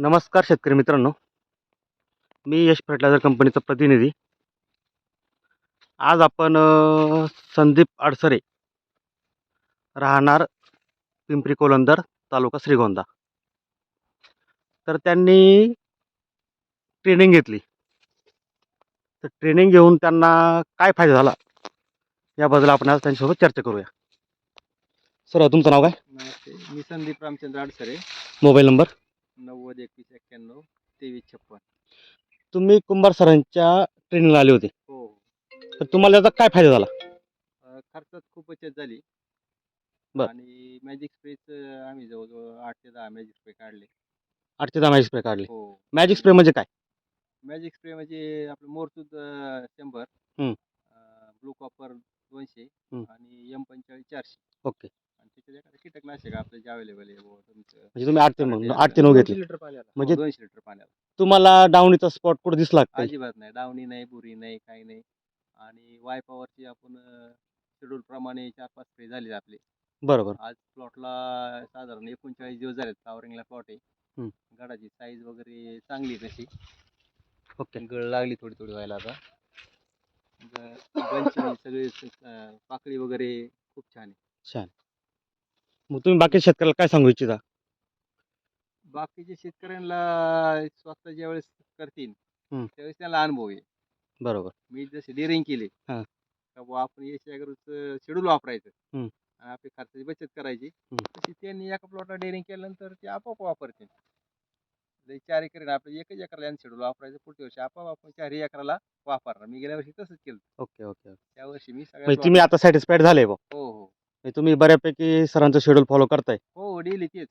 नमस्कार शेतकरी मित्रांनो. मी यश फर्टिलायझर कंपनीचा प्रतिनिधी. आज आपण संदीप अडसरे राहणार पिंपरी कोलंदर तालुका श्रीगोंदा. तर त्यांनी ट्रेनिंग घेतली. तर ट्रेनिंग घेऊन त्यांना काय फायदा झाला याबद्दल आपण आज त्यांच्यासोबत चर्चा करूया. सर तुमचं नाव काय? नमस्ते. मी संदीप रामचंद्र अडसरे. Mobile number? नव्वद एकवीस एक्क्याण्णव तेवीस छप्पन. तुम्ही कुंभार सरांच्या ट्रेनिंगला आले होते. हो तर तुम्हाला त्याचा काय फायदा झाला? अं, खर्चात खूप बचत झाली. बर. आणि मॅजिक स्प्रेच आम्ही जवळजवळ आठ ते दहा मॅजिक स्प्रे काढले. आठशे दहा मॅजिक स्प्रे काढले. हो. मॅजिक स्प्रे म्हणजे काय? मॅजिक स्प्रे म्हणजे आपलं मोरतूत अं, शंभर. हम्म. ब्लू कॉपर दोनशे हम्म. आणि एम पंचेचाळीस चारशे. ओके. कीटकनाशक आपलं जे अवेलेबल आहे बुवा तुमचं. म्हणजे तुम्ही आठ ते नऊ-. आठ ते नऊ घेतले. लिटर पाण्याला. म्हणजे- दोनशे लिटर पाण्याला. तुम्हाला डावणीचा स्पॉट कुठे दिसला का काही? अजिबात नाही. डावणी नाही बुरी नाही काही नाही. आणि वाय पॉवरची आपण शेड्यूल प्रमाणे चार पाच स्प्रे झाले आपले. बरोबर. आज प्लॉटला साधारण एकोणचाळीस दिवस झाले फ्लावरिंगला प्लॉट आहे. हम्म. गडाची साईज वगैरे चांगली आहे तशी. ओके. गळ लागली थोडी थोडी व्हायला आता. सगळे अं, पाकळी वगैरे खूप छान आहे. छान. मग तुम्ही बाकी शेतकऱ्याला काय सांगू इच्छिता? बाकीचे शेतकऱ्यांना स्वतः ज्यावेळेस करतील हम्म. त्यावेळेस त्याला अनुभव आहे. बरोबर. मी जसे डेअरिंग केले हा. का बुवा आपण शेड्यूल वापरायचं हम्म. आणि आपली खर्चाची बचत करायची हम्म. तशी त्यांनी एका प्लॉटला डेअरिंग केल्यानंतर ते आपोआप वापरतील. चार एकर आपलं एकच एकरला शेड्यूल वापरायचं पुढच्या वर्षी आपोआप आपण चारही एकराला वापरणार. मी गेल्या वर्षी तसंच केलं. ओके ओके त्या वर्षी मी सगळ्या म्हणजे तुम्ही आता सॅटिस्फाईड झाले plot- हो म्हणजे तुम्ही बऱ्यापैकी सरांचं शेड्यूल फॉलो करताय. हो डेली तेच.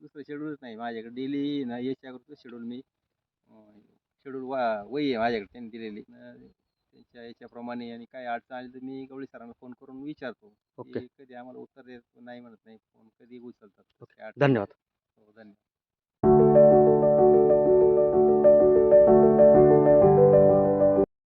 दुसरं शेड्यूलच नाही माझ्याकडे. डेली ना ॲग्रोचं शेड्यूल मी शेड्यूल वा वही आहे माझ्याकडे त्यांनी दिलेली. त्यांच्या याच्याप्रमाणे आणि काय अडचण आली तर मी गवळी सरांना फोन करून विचारतो. ओके. कधी आम्हाला उत्तर देत नाही म्हणत नाही. फोन कधी उचलतात. ओके. काही अडचण धन्यवाद. नाही. हो धन्यवाद.